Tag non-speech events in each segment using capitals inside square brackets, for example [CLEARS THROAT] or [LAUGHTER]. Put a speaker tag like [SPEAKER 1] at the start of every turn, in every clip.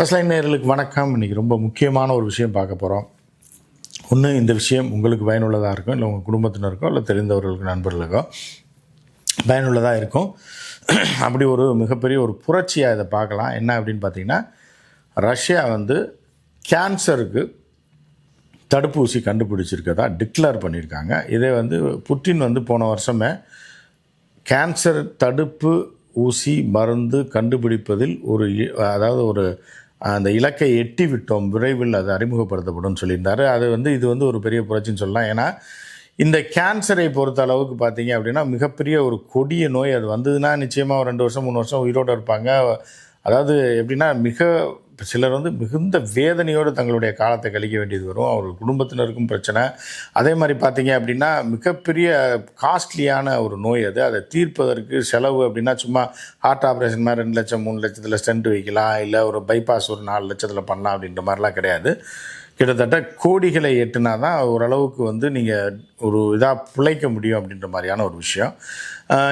[SPEAKER 1] First line வணக்கம். இன்றைக்கி ரொம்ப முக்கியமான ஒரு விஷயம் பார்க்க போகிறோம் ஒன்று இந்த விஷயம் உங்களுக்கு பயனுள்ளதாக இருக்கும் இல்லை உங்கள் குடும்பத்தினருக்கோ இல்லை தெரிந்தவர்களுக்கு நண்பர்களுக்கோ பயனுள்ளதாக இருக்கும். அப்படி ஒரு மிகப்பெரிய ஒரு புரட்சியாக இதை பார்க்கலாம். என்ன அப்படின்னு பார்த்தீங்கன்னா ரஷ்யா வந்து கேன்சருக்கு தடுப்பூசி கண்டுபிடிச்சிருக்கதா டிக்ளேர் பண்ணியிருக்காங்க. இதே வந்து புட்டின் வந்து போன வருஷமே கேன்சர் தடுப்பு ஊசி மருந்து கண்டுபிடிப்பதில் ஒரு இ- அதாவது ஒரு அந்த இலக்கை எட்டி விட்டோம். விரைவில் அது அறிமுகப்படுத்தப்படும் சொல்லியிருந்தார். அது வந்து இது வந்து ஒரு பெரிய புரட்சின்னு சொல்லலாம். ஏன்னா இந்த கேன்சரை பொறுத்த அளவுக்கு பார்த்தீங்க அப்படின்னா மிகப்பெரிய ஒரு கொடிய நோய் அது வந்ததுன்னா நிச்சயமாக ஒரு ரெண்டு வருஷம் மூணு வருஷம் உயிரோடு இருப்பாங்க. அதாவது எப்படின்னா மிக சிலர் வந்து மிகுந்த வேதனையோடு தங்களுடைய காலத்தை கழிக்க வேண்டியது வரும். அவர் குடும்பத்தினருக்கும் பிரச்சனை. அதே மாதிரி பார்த்தீங்க அப்படின்னா மிகப்பெரிய காஸ்ட்லியான ஒரு நோய் அது. அதை தீர்ப்பதற்கு செலவு அப்படின்னா சும்மா ஹார்ட் ஆப்ரேஷன் மாதிரி ரெண்டு லட்சம் மூணு லட்சத்தில் ஸ்டென்ட் வைக்கலாம். இல்லை ஒரு பைபாஸ் ஒரு நாலு லட்சத்தில் பண்ணலாம் அப்படின்ற மாதிரிலாம் கிடையாது. கிட்டத்தட்ட கோடிகளை எட்டுனா தான் ஓரளவுக்கு வந்து நீங்கள் ஒரு இதாக பிழைக்க முடியும் அப்படின்ற மாதிரியான ஒரு விஷயம்.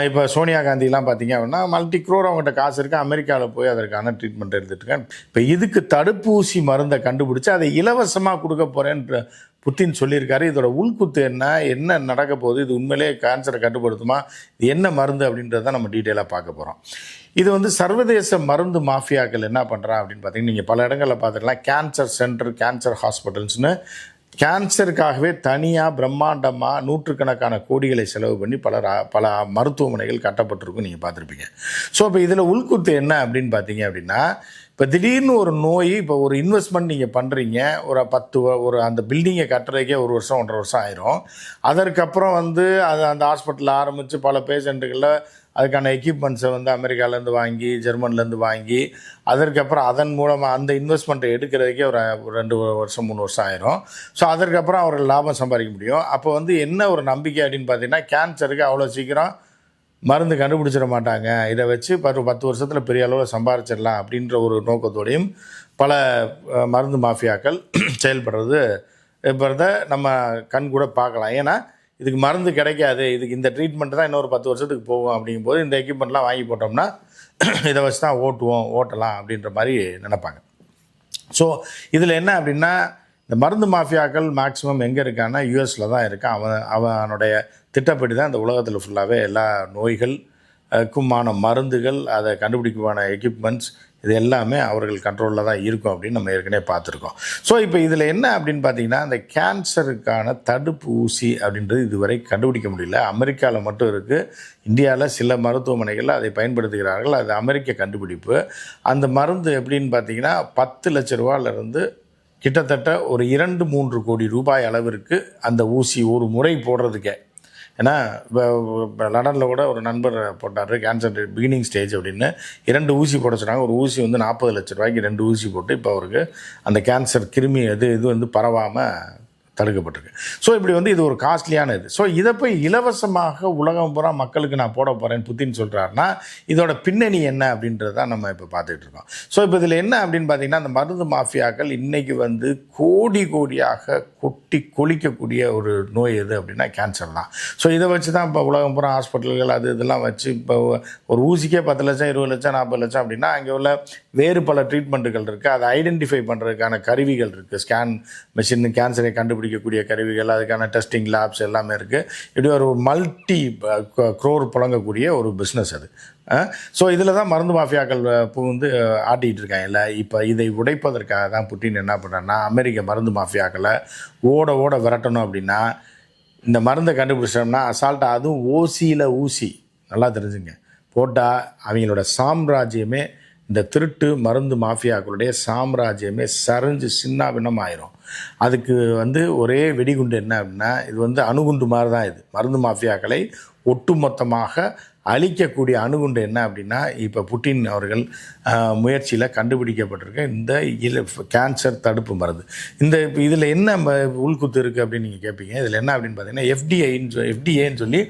[SPEAKER 1] இப்போ சோனியா காந்திலாம் பார்த்தீங்க அப்படின்னா மல்டி குரோர் அவங்ககிட்ட காசு இருக்குது அமெரிக்காவில் போய் அதற்கான ட்ரீட்மெண்ட் எடுத்துட்டுருக்கேன் இப்போ இதுக்கு தடுப்பூசி மருந்தை கண்டுபிடிச்சி அதை இலவசமாக கொடுக்க போகிறேன்ற புத்தின் சொல்லியிருக்காரு இதோட உள்குத்து என்ன என்ன நடக்க போகுது இது உண்மையிலேயே கேன்சரை கட்டுப்படுத்துமா இது என்ன மருந்து அப்படின்றத நம்ம டீட்டெயிலாக பார்க்க போகிறோம் இது வந்து சர்வதேச மருந்து மாஃபியாக்கள் என்ன பண்ணுறான் அப்படின்னு பார்த்தீங்கன்னா நீங்கள் பல இடங்களில் பார்த்துக்கலாம் கேன்சர் சென்டர் கேன்சர் ஹாஸ்பிட்டல்ஸ்னு கேன்சருக்காகவே தனியாக பிரம்மாண்டமாக நூற்றுக்கணக்கான கோடிகளை செலவு பண்ணி பல ரா- பல மருத்துவமனைகள் கட்டப்பட்டிருக்கும் நீங்கள் பார்த்துருப்பீங்க. ஸோ இப்போ இதில் உள்குத்து என்ன அப்படின்னு பார்த்தீங்க அப்படின்னா இப்போ திடீர்னு ஒரு நோய் இப்போ ஒரு இன்வெஸ்ட்மெண்ட் நீங்கள் பண்ணுறீங்க ஒரு பத்து ஒரு அந்த பில்டிங்கை கட்டுறதுக்கே ஒரு வருஷம் ஒன்றரை வருஷம் ஆயிரும். அதற்கப்புறம் வந்து அது அந்த ஹாஸ்பிட்டலில் ஆரம்பித்து பல பேஷண்ட்டுகளில் அதுக்கான எக்யூப்மெண்ட்ஸை வந்து அமெரிக்காலேருந்து வாங்கி ஜெர்மன்லேருந்து வாங்கி அதற்கப்புறம் அதன் மூலமாக அந்த இன்வெஸ்ட்மெண்ட்டை எடுக்கிறதுக்கே ஒரு ஒரு ரெண்டு வருஷம் மூணு வருஷம் ஆயிரும். ஸோ அதற்கப்புறம் அவர்கள் லாபம் சம்பாதிக்க முடியும். அப்போ வந்து என்ன ஒரு நம்பிக்கை அப்படின்னு பார்த்தீங்கன்னா கேன்சருக்கு அவ்வளோ சீக்கிரம் மருந்து கண்டுபிடிச்சிட மாட்டாங்க. இதை வச்சு பத்து பத்து வருஷத்தில் பெரிய அளவில் சம்பாரிச்சிடலாம் அப்படின்ற ஒரு நோக்கத்தோடையும் பல மருந்து மாஃபியாக்கள் [CLEARS THROAT] செயல்படுறது. இப்போத நம்ம கண் கூட பார்க்கலாம். ஏன்னா இதுக்கு மருந்து கிடைக்காது. இதுக்கு இந்த ட்ரீட்மெண்ட் தான் இன்னொரு பத்து வருஷத்துக்கு போகும் அப்படிங்கும்போது இந்த எக்யூப்மெண்ட்லாம் வாங்கி போட்டோம்னா [CLEARS THROAT] இதை வச்சு தான் ஓட்டுவோம் ஓட்டலாம் அப்படின்ற மாதிரி நினைப்பாங்க. ஸோ இதில் என்ன அப்படின்னா இந்த மருந்து மாஃபியாக்கள் மேக்ஸிமம் எங்கே இருக்கான்னா யூஎஸில் தான் இருக்கான் அவன் அவனுடைய திட்டப்படி தான் இந்த உலகத்தில் ஃபுல்லாகவே எல்லா நோய்கள் க்குமான மருந்துகள் அதை கண்டுபிடிக்குவான எக்யூப்மெண்ட்ஸ் இது எல்லாமே அவர்கள் கண்ட்ரோலில் தான் இருக்கும் அப்படின்னு நம்ம ஏற்கனவே பார்த்துருக்கோம். ஸோ இப்போ இதில் என்ன அப்படின்னு பார்த்தீங்கன்னா அந்த கேன்சருக்கான தடுப்பு ஊசி அப்படின்றது இதுவரை கண்டுபிடிக்க முடியல. அமெரிக்காவில் மட்டும் இருக்குது இந்தியாவில் சில மருத்துவமனைகளில் அதை பயன்படுத்துகிறார்கள். அது அமெரிக்க கண்டுபிடிப்பு. அந்த மருந்து எப்படின்னு பார்த்தீங்கன்னா பத்து லட்ச ரூபாயிலிருந்து கிட்டத்தட்ட ஒரு இரண்டு மூன்று கோடி ரூபாய் அளவிற்கு அந்த ஊசி ஒரு முறை போடுறதுக்கே. ஏன்னா இப்போ லண்டனில் கூட ஒரு நண்பர் போட்டார் கேன்சர் பிகினிங் ஸ்டேஜ் அப்படின்னு. இரண்டு ஊசி போட சொன்னாங்க. ஒரு ஊசி வந்து நாற்பது லட்ச ரூபாய்க்கு ரெண்டு ஊசி போட்டு இப்போ அவருக்கு அந்த கேன்சர் கிருமி எது இது வந்து பரவாமல் தடுக்கப்பட்டிருக்கு. ஸோ இப்படி வந்து இது ஒரு காஸ்ட்லியான இது. ஸோ இதை போய் இலவசமாக உலகம் பூரா மக்களுக்கு நான் போட போகிறேன் புத்தின் சொல்கிறாருன்னா இதோட பின்னணி என்ன அப்படின்றத தான் நம்ம இப்போ பார்த்துட்டு இருக்கோம். ஸோ இப்போ இதில் என்ன அப்படின்னு பார்த்தீங்கன்னா அந்த மருந்து மாஃபியாக்கள் இன்றைக்கி வந்து கோடி கோடியாக கொட்டி கொளிக்கக்கூடிய ஒரு நோய் எது அப்படின்னா கேன்சர் தான். ஸோ இதை வச்சு தான் இப்போ உலகம் பூரா ஹாஸ்பிட்டல்கள் அது இதெல்லாம் வச்சு இப்போ ஒரு ஊசிக்கே பத்து லட்சம் இருபது லட்சம் நாற்பது லட்சம் அப்படின்னா அங்கே உள்ள வேறு பல ட்ரீட்மெண்ட்டுகள் இருக்குது அதை ஐடென்டிஃபை பண்ணுறதுக்கான கருவிகள் இருக்குது ஸ்கேன் மிஷின் கேன்சரை கண்டுபிடிக்கக்கூடிய கருவிகள் அதுக்கான டெஸ்டிங் லேப்ஸ் எல்லாமே இருக்குது இப்படி ஒரு மல்டி குரோர் புழங்கக்கூடிய ஒரு பிஸ்னஸ் அது. ஸோ இதில் தான் மருந்து மாஃபியாக்கள் புகுந்து அஹ், ஆட்டிகிட்டு இருக்காங்கல்ல இப்போ இதை உடைப்பதற்காக தான் புட்டின் என்ன பண்ணுறான்னா அமெரிக்க மருந்து மாஃபியாக்களை ஓட ஓட விரட்டணும் அப்படின்னா இந்த மருந்தை கண்டுபிடிச்சோம்னா அசால்ட்டாக அதுவும் ஓசியில் ஊசி. நல்லா தெரிஞ்சுங்க. போட்டால் அவங்களோட சாம்ராஜ்யமே இந்த திருட்டு மருந்து மாஃபியாக்களுடைய சாம்ராஜ்யமே சரிஞ்சு சின்ன ஆயிரும் அதுக்கு வந்து ஒரே வெடிகுண்டு என்ன அப்படின்னா இது வந்து அணுகுண்டு மாதிரி தான் இது. மருந்து மாஃபியாக்களை ஒட்டுமொத்தமாக அழிக்கக்கூடிய அணுகுண்டு என்ன அப்படின்னா இப்போ புட்டின் அவர்கள் முயற்சியில் கண்டுபிடிக்கப்பட்டிருக்க இந்த இல கேன்சர் தடுப்பு மருந்து. இந்த இப்போ இதில் என்ன உள்குத்து இருக்குது அப்படின்னு நீங்கள் கேட்பீங்க இதில் என்ன அப்படின்னு பார்த்தீங்கன்னா எஃப்டிஐன்னு எஃப்டிஏன்னு சொல்லி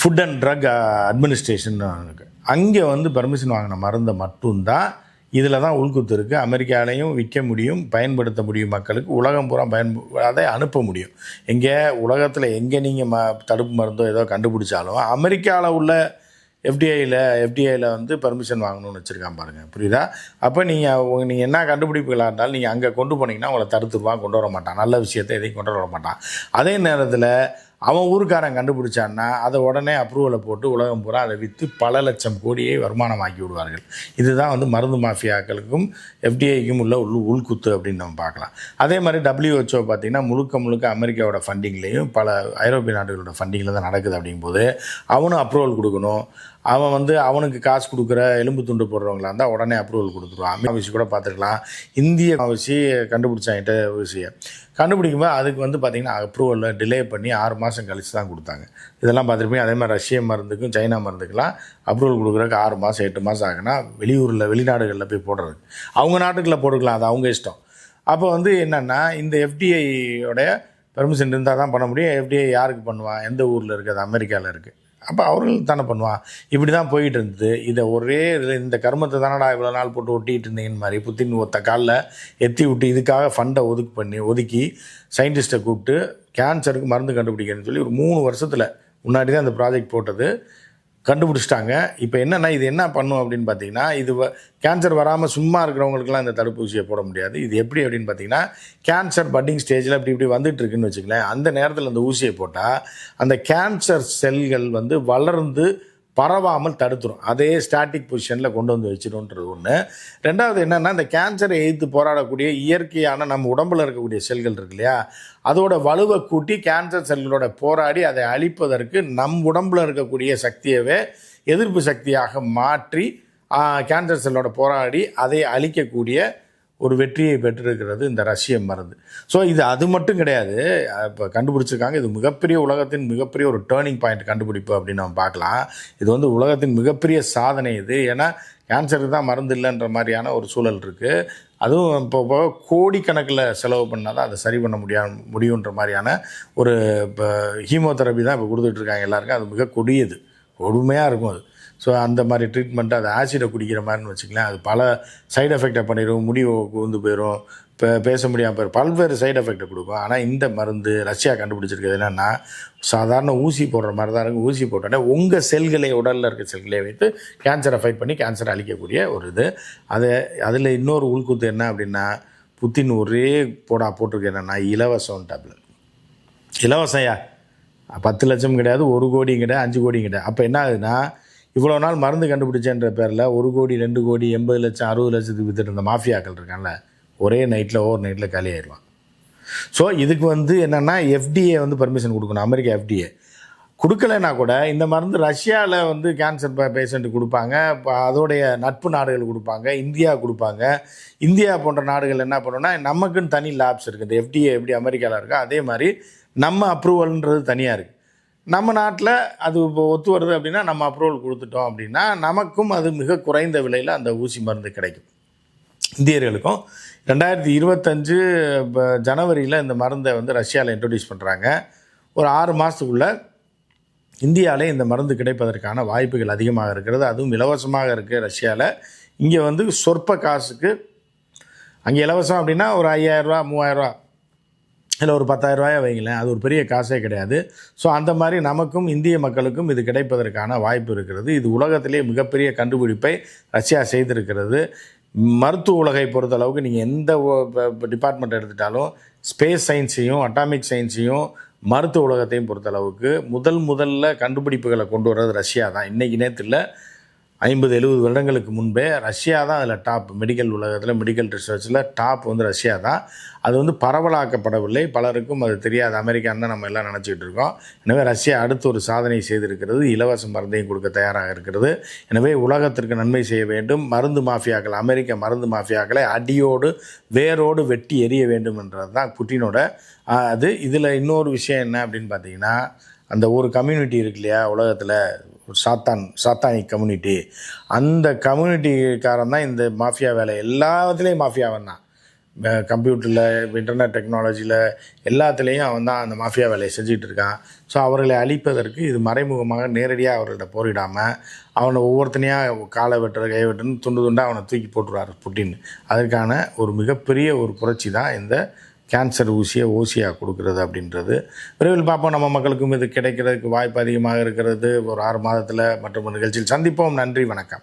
[SPEAKER 1] ஃபுட் அண்ட் ட்ரக் அட்மினிஸ்ட்ரேஷன் இருக்குது அங்கே வந்து பர்மிஷன் வாங்கின மருந்தை மட்டும்தான் இதில் தான் உள்குத்து இருக்குது அமெரிக்காலையும் விற்க முடியும் பயன்படுத்த முடியும் மக்களுக்கு. உலகம் பூரா பயன் அதை அனுப்ப முடியும். எங்கே உலகத்தில் எங்கே நீங்கள் ம தடுப்பு மருந்தோ ஏதோ கண்டுபிடிச்சாலும் அமெரிக்காவில் உள்ள எஃப்டிஐயில் எஃப்டிஐயில் வந்து பர்மிஷன் வாங்கணும்னு வச்சுருக்கான் பாருங்கள் புரியுதா? அப்போ நீங்கள் நீங்கள் என்ன கண்டுபிடிப்புகளாக இருந்தாலும் நீங்கள் அங்கே கொண்டு போனீங்கன்னா உங்களை தடுத்துருவான் கொண்டு வர மாட்டான். நல்ல விஷயத்தை எதையும் கொண்டு வர மாட்டான். அதே நேரத்தில் அவன் ஊருக்காரன் கண்டுபிடிச்சான்னா அதை உடனே அப்ரூவலை போட்டு உலகம் பூரா அதை விற்று பல லட்சம் கோடியை வருமானமாக்கி விடுவார்கள். இதுதான் வந்து மருந்து மாஃபியாக்களுக்கும் எஃப்டிஐக்கும் உள்ள உள் உள்குத்து அப்படின்னு நம்ம பார்க்கலாம். அதே மாதிரி டபிள்யூஹெச்ஓ பார்த்திங்கன்னா முழுக்க முழுக்க அமெரிக்காவோட ஃபண்டிங்லேயும் பல ஐரோப்பிய நாடுகளோட ஃபண்டிங்கில் தான் நடக்குது அப்படிங்கும்போது அவனும் அப்ரூவல் கொடுக்கணும். அவன் வந்து அவனுக்கு காசு கொடுக்குற எலும்பு துண்டு போடுறவங்களா இருந்தால் உடனே அப்ரூவல் கொடுத்துருவான். அமெரிக்கா கூட பார்த்துருக்கலாம். இந்திய அவசி கண்டுபிடிச்சாங்கிட்ட விஷயம். கண்டுபிடிக்கும்போது அதுக்கு வந்து பார்த்திங்கன்னா அப்ரூவலில் டிலே பண்ணி ஆறு மாதம் கழித்து தான் கொடுத்தாங்க. இதெல்லாம் பார்த்துருப்பீங்க. அதே மாதிரி ரஷ்ய மருந்துக்கும் சைனா மருந்துக்கெல்லாம் அப்ரூவல் கொடுக்குறதுக்கு ஆறு மாதம் எட்டு மாதம் ஆகுனா வெளியூரில் வெளிநாடுகளில் போய் போடுறது. அவங்க நாட்டுக்குள்ளே போட்டுக்கலாம். அது அவங்க இஷ்டம். அப்போ வந்து என்னென்னா இந்த எஃப்டிஐயோடைய பெர்மிஷன் இருந்தால் தான் பண்ண முடியும். எஃப்டிஐ யாருக்கு பண்ணுவான்? எந்த ஊரில் இருக்குது அது அமெரிக்காவில் இருக்குது அப்போ அவர்கள் தானே பண்ணுவான் இப்படி தான் போயிட்டு இருந்தது இதை ஒரே இந்த கர்மத்தை தானடா இவ்வளோ நாள் போட்டு ஒட்டிகிட்டு இருந்தீங்கன்னு மாதிரி புத்தின் ஒத்த காலில் எத்தி விட்டு இதுக்காக ஃபண்டை ஒதுக்கு பண்ணி ஒதுக்கி சயின்டிஸ்ட்டை கூப்பிட்டு கேன்சருக்கு மருந்து கண்டுபிடிக்கிறேன்னு சொல்லி ஒரு மூணு வருஷத்தில் முன்னாடி தான் இந்த ப்ராஜெக்ட் போட்டது. கண்டுபிடிச்சிட்டாங்க. இப்போ என்னென்னா இது என்ன பண்ணும் அப்படின்னு பார்த்தீங்கன்னா இது கேன்சர் வராமல் சும்மா இருக்கிறவங்களுக்குலாம் இந்த தடுப்பூசியை போட முடியாது. இது எப்படி அப்படின்னு பார்த்தீங்கன்னா கேன்சர் பட்டிங் ஸ்டேஜில் இப்படி இப்படி வந்துட்டு இருக்குன்னு வச்சுக்கலேன் அந்த நேரத்தில் அந்த ஊசியை போட்டால் அந்த கேன்சர் செல்கள் வந்து வளர்ந்து பரவாமல் தடுத்துரும். அதே ஸ்டாட்டிக் பொசிஷனில் கொண்டு வந்து வச்சிடும்ன்றது ஒன்று ரெண்டாவது என்னென்னா இந்த கேன்சரை எதிர்த்து போராடக்கூடிய இயற்கையான நம்ம உடம்பில் இருக்கக்கூடிய செல்கள் இருக்கு இல்லையா? அதோட வலுவை கூட்டி கேன்சர் செல்களோட போராடி அதை அழிப்பதற்கு நம் உடம்பில் இருக்கக்கூடிய சக்தியவே எதிர்ப்பு சக்தியாக மாற்றி கேன்சர் செல்லோட போராடி அதை அழிக்கக்கூடிய ஒரு வெற்றியை பெற்றிருக்கிறது இந்த ரஷ்ய மருந்து. ஸோ இது அது மட்டும் கிடையாது. இப்போ கண்டுபிடிச்சிருக்காங்க இது மிகப்பெரிய உலகத்தின் மிகப்பெரிய ஒரு டேர்னிங் பாயிண்ட் கண்டுபிடிப்பு அப்படின்னு நம்ம பார்க்கலாம். இது வந்து உலகத்தின் மிகப்பெரிய சாதனை இது. ஏன்னா கேன்சருக்கு தான் மருந்து இல்லைன்ற மாதிரியான ஒரு சூழல் இருக்குது அதுவும் இப்போ இப்போ கோடிக்கணக்கில் செலவு பண்ணால் தான் அதை சரி பண்ண முடியா முடியுன்ற மாதிரியான ஒரு இப்போ ஹீமோதெரப்பி தான் இப்போ கொடுத்துட்ருக்காங்க எல்லாருக்கும். அது மிக கொடியது. கொடுமையாக இருக்கும் அது. ஸோ அந்த மாதிரி ட்ரீட்மெண்ட்டு அது ஆசிடை குடிக்கிற மாதிரின்னு வச்சுக்கலாம் அது பல சைடு எஃபெக்டை பண்ணிடும் முடி கூந்து போயிடும் இப்போ பேச முடியாமல் போயிடும் பல்வேறு சைடு எஃபெக்டை கொடுக்கும். ஆனால் இந்த மருந்து ரஷ்யா கண்டுபிடிச்சிருக்கிறது என்னென்னா சாதாரண ஊசி போடுற மாதிரி தான் இருக்கும் ஊசி போட்டோன்னே உங்கள் செல்களை உடலில் இருக்க செல்களை வைத்து கேன்சரை ஃபைட் பண்ணி கேன்சரை அழிக்கக்கூடிய ஒரு இது. அது அதில் இன்னொரு உள்குத்து என்ன அப்படின்னா புத்தின் ஒரே போடா போட்டிருக்கு என்னென்னா இலவசம் டேப்லெட். இலவசம்யா பத்து லட்சம் கிடையாது ஒரு கோடியும் கிடையாது அஞ்சு கோடியும் கிடையாது. அப்போ என்ன ஆகுதுன்னா இவ்வளோ நாள் மருந்து கண்டுபிடிச்சேன்ற பேரில் ஒரு கோடி ரெண்டு கோடி எண்பது லட்சம் அறுபது லட்சத்துக்கு வித்துட்டு இருந்த மாஃபியாக்கள் இருக்கான்ல ஒரே நைட்டில் ஓவர் நைட்டில் காலி ஆயிடுவான் ஸோ இதுக்கு வந்து என்னென்னா எஃப்டிஏ வந்து பர்மிஷன் கொடுக்கணும் அமெரிக்கா எஃப்டிஏ கொடுக்கலைன்னா கூட இந்த மருந்து ரஷ்யாவில் வந்து கேன்சர் பேஷண்ட்டு கொடுப்பாங்க இப்போ அதோடைய நட்பு நாடுகள் கொடுப்பாங்க இந்தியா கொடுப்பாங்க. இந்தியா போன்ற நாடுகள் என்ன பண்ணோன்னா நமக்குன்னு தனி லேப்ஸ் இருக்குது இந்த எஃப்டிஏ எப்படி அமெரிக்காவில் இருக்கோ அதே மாதிரி நம்ம அப்ரூவல்ன்றது தனியாக இருக்குது நம்ம நாட்டில் அது இப்போ ஒத்து வருது அப்படின்னா நம்ம அப்ரூவல் கொடுத்துட்டோம் அப்படின்னா நமக்கும் அது மிக குறைந்த விலையில் அந்த ஊசி மருந்து கிடைக்கும். இந்தியர்களுக்கும் ரெண்டாயிரத்தி இருபத்தஞ்சு ஜனவரியில் இந்த மருந்தை வந்து ரஷ்யாவில் இன்ட்ரடியூஸ் பண்ணுறாங்க ஒரு ஆறு மாதத்துக்குள்ளே இந்தியாவிலே இந்த மருந்து கிடைப்பதற்கான வாய்ப்புகள் அதிகமாக இருக்கிறது. அதுவும் இலவசமாக இருக்குது ரஷ்யாவில் இங்கே வந்து சொற்ப காசுக்கு அங்கே இலவசம் அப்படின்னா ஒரு ஐயாயிரரூவா மூவாயிரரூவா இல்லை ஒரு பத்தாயிரரூபாயை வைங்களேன். அது ஒரு பெரிய காசே கிடையாது. ஸோ அந்த மாதிரி நமக்கும் இந்திய மக்களுக்கும் இது கிடைப்பதற்கான வாய்ப்பு இருக்கிறது. இது உலகத்திலே மிகப்பெரிய கண்டுபிடிப்பை ரஷ்யா செய்திருக்கிறது. மருத்துவ உலகை பொறுத்தளவுக்கு நீங்கள் எந்த டிபார்ட்மெண்ட் எடுத்துட்டாலும் ஸ்பேஸ் சயின்ஸையும் அட்டாமிக் சயின்ஸையும் மருத்துவ உலகத்தையும் பொறுத்தளவுக்கு முதல் முதல்ல கண்டுபிடிப்புகளை கொண்டு வர்றது ரஷ்யா தான். இன்றைக்கி நேரத்தில் ஐம்பது எழுபது வருடங்களுக்கு முன்பே ரஷ்யா தான் அதில் டாப். மெடிக்கல் உலகத்தில் மெடிக்கல் ரிசர்ச்சில் டாப் வந்து ரஷ்யா தான். அது வந்து பரவலாக்கப்படவில்லை. பலருக்கும் அது தெரியாது. அமெரிக்கான்னு தான் நம்ம எல்லாம் நினச்சிக்கிட்டு இருக்கோம். எனவே ரஷ்யா அடுத்து ஒரு சாதனை செய்திருக்கிறது. இலவச மருந்தையும் கொடுக்க தயாராக இருக்கிறது. எனவே உலகத்திற்கு நன்மை செய்ய வேண்டும். மருந்து மாஃபியாக்கள் அமெரிக்க மருந்து மாஃபியாக்களை அடியோடு வேரோடு வெட்டி எரிய வேண்டும் என்றது தான் புட்டினோட அது. இதில் இன்னொரு விஷயம் என்ன அப்படின்னு பார்த்தீங்கன்னா அந்த ஒரு கம்யூனிட்டி இருக்கு இல்லையா உலகத்தில் சாத்தான் சாத்தானிக் கம்யூனிட்டி அந்த கம்யூனிட்டிக்காரன் தான் இந்த மாஃபியா வேலை. எல்லாத்துலேயும் மாஃபியாவன் தான். கம்ப்யூட்டரில் இன்டர்நெட் டெக்னாலஜியில் எல்லாத்துலேயும் அவன் தான் அந்த மாஃபியா வேலையை செஞ்சுட்டு இருக்கான். ஸோ அவர்களை அழிப்பதற்கு இது மறைமுகமாக நேரடியாக அவர்கள்ட்ட போரிடாமல் அவனை ஒவ்வொருத்தனையாக காலை வெட்டுற கை வெட்டுன்னு துண்டு துண்டாக அவனை தூக்கி போட்டுருவார் புட்டின் அதற்கான ஒரு மிகப்பெரிய ஒரு புரட்சி தான் இந்த கேன்சர் ஊசியை ஊசியாக கொடுக்கறது அப்படின்றது. விரைவில் பார்ப்போம். நம்ம மக்களுக்கும் இது கிடைக்கிறதுக்கு வாய்ப்பு அதிகமாக இருக்கிறது. ஒரு ஆறு மாதத்தில் மற்றும் நிகழ்ச்சியில் சந்திப்போம். நன்றி. வணக்கம்.